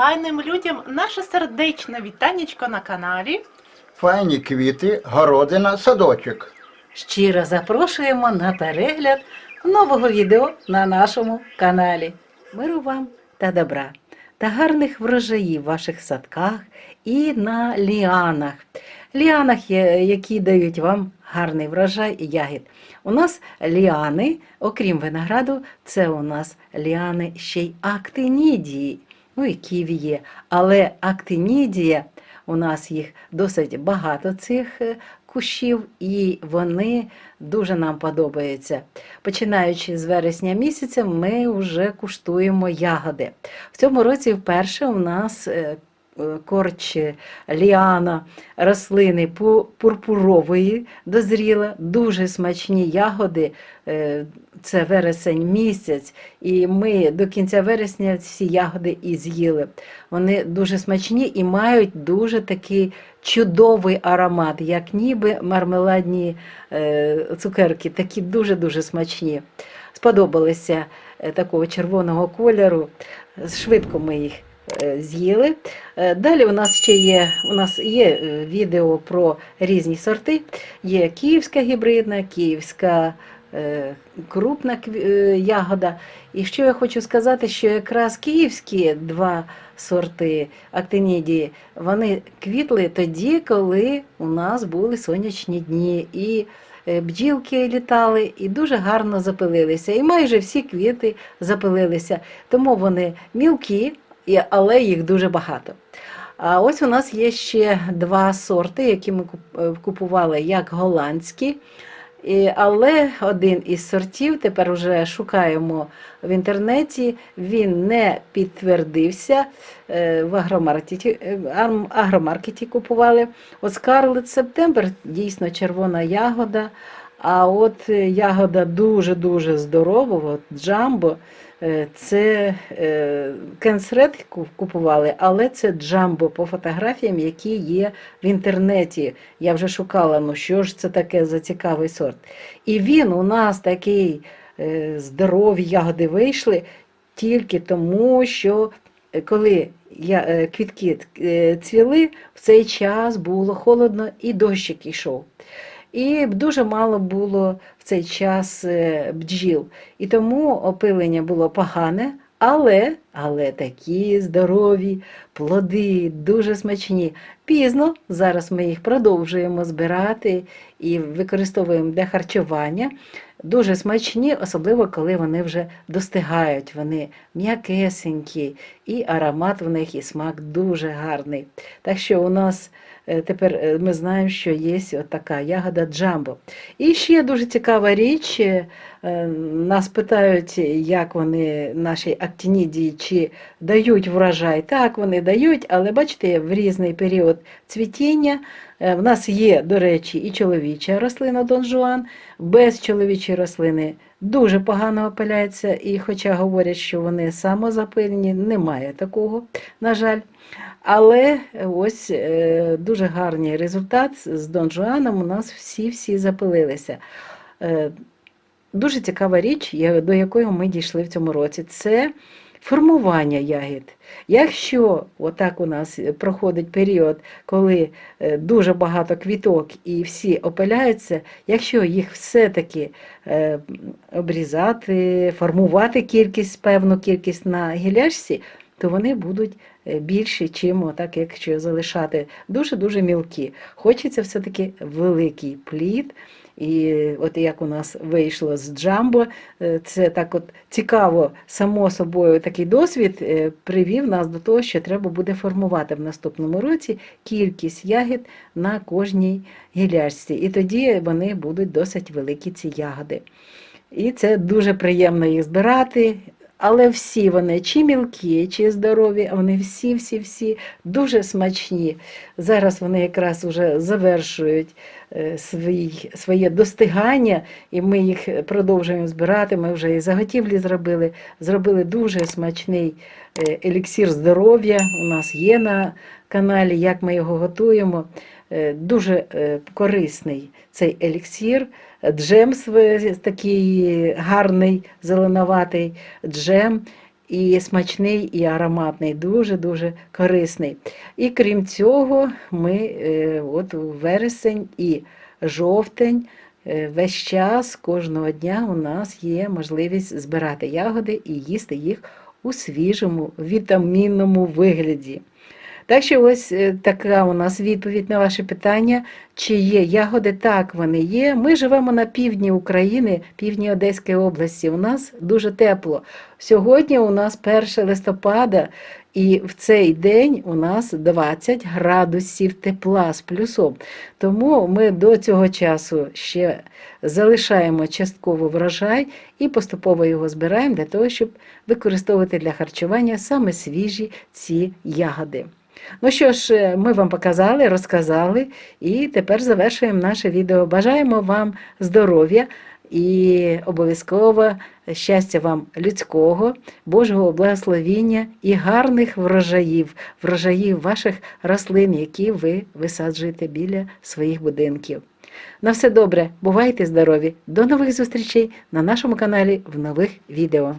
файним людям наше сердечне вітанечко на каналі. Файні квіти, городина, садочок. Щиро запрошуємо на перегляд нового відео на нашому каналі. Миру вам та добра, та гарних врожаїв в ваших садках і на ліанах. Ліанах, які дають вам гарний врожай і ягід. У нас ліани, окрім винограду, це у нас ліани ще й актинідії. Ну і ківі є. Але актинідія, у нас їх досить багато цих е, кущів, і вони дуже нам подобаються. Починаючи з вересня місяця, ми вже куштуємо ягоди. В цьому році вперше у нас е, корч ліана рослини пурпурової дозріла, дуже смачні ягоди. е, Це вересень місяць, і ми до кінця вересня всі ягоди і з'їли. Вони дуже смачні і мають дуже такий чудовий аромат, як ніби мармеладні е, цукерки, такі дуже-дуже смачні. Сподобалися е, такого червоного кольору. Швидко ми їх з'їли. Е, Далі у нас ще є, у нас є е, відео про різні сорти. Є київська гібридна, київська е, крупна е, ягода. І що я хочу сказати, що якраз київські два сорти актинідії, вони квітли тоді, коли у нас були сонячні дні. І е, бджілки літали і дуже гарно запилилися. І майже всі квіти запилилися. Тому вони мілкі, але їх дуже багато. А ось у нас є ще два сорти, які ми е, купували як голландські. Але один із сортів тепер вже шукаємо в інтернеті. Він не підтвердився. е, В агромаркеті, е, агромаркеті купували. От Scarlet September дійсно червона ягода. А от е, ягода дуже-дуже здорова, от джамбо. е, Це кенсред купували, але це джамбо по фотографіям, які є в інтернеті. Я вже шукала, ну що ж це таке за цікавий сорт. І він у нас такий е, здорові ягоди вийшли тільки тому, що е, коли я, е, квітки е, цвіли, в цей час було холодно і дощик йшов. І дуже мало було в цей час е, бджіл. І тому опилення було погане, але, але такі здорові плоди, дуже смачні. Пізно зараз ми їх продовжуємо збирати і використовуємо для харчування. Дуже смачні, особливо коли вони вже достигають. Вони м'якесенькі, і аромат в них, і смак дуже гарний. Так що у нас тепер е, ми знаємо, що є така ягода джамбо. І ще дуже цікава річ. Е, Нас питають, як вони наші актинідії, чи дають врожай. Так, вони дають, але бачите, в різний період цвітіння. Е, В нас є, до речі, і чоловіча рослина Дон Жуан, без чоловічої рослини дуже погано опиляється, і хоча говорять, що вони самозапильні, немає такого, на жаль. Але ось е, дуже гарний результат з Дон Жуаном у нас всі-всі запилилися. Е, Дуже цікава річ, до якої ми дійшли в цьому році, це формування ягід. Якщо отак у нас проходить період, коли е, дуже багато квіток і всі опиляються, якщо їх все-таки е, обрізати, формувати кількість, певну кількість на гіляшці, то вони будуть е, більші, чим отак, якщо залишати дуже-дуже мілкі. Хочеться все-таки великий плід. І от як у нас вийшло з джамбо, е, це так от цікаво, само собою такий досвід е, привів нас до того, що треба буде формувати в наступному році кількість ягід на кожній гіляшці. І тоді вони будуть досить великі, ці ягоди. І це дуже приємно їх збирати. Але всі вони, чи мілкі, чи здорові, вони всі-всі-всі дуже смачні. Зараз вони якраз вже завершують е, свій, своє достигання, і ми їх продовжуємо збирати. Ми вже і заготівлі зробили. Зробили дуже смачний е, еліксир здоров'я. У нас є на каналі, як ми його готуємо. Е, Дуже е, корисний цей еліксир. Джем св- такий гарний, зеленуватий джем. і смачний, і ароматний, дуже-дуже корисний. І крім цього, ми е, от вересень і жовтень. Весь час кожного дня у нас є можливість збирати ягоди і їсти їх у свіжому вітамінному вигляді. Так що ось е, така у нас відповідь на ваше питання, чи є ягоди, так вони є. Ми живемо на півдні України, півдні Одеської області. У нас дуже тепло. Сьогодні у нас 1 листопада, і в цей день у нас 20 градусів тепла з плюсом. Тому ми до цього часу ще залишаємо частково врожай і поступово його збираємо для того, щоб використовувати для харчування саме свіжі ці ягоди. Ну що ж, е, ми вам показали, розказали, і тепер завершуємо наше відео. Бажаємо вам здоров'я і обов'язково щастя вам людського, Божого благословіння і гарних врожаїв, врожаїв ваших рослин, які ви висаджуєте біля своїх будинків. На все добре, бувайте здорові! До нових зустрічей на нашому каналі в нових відео.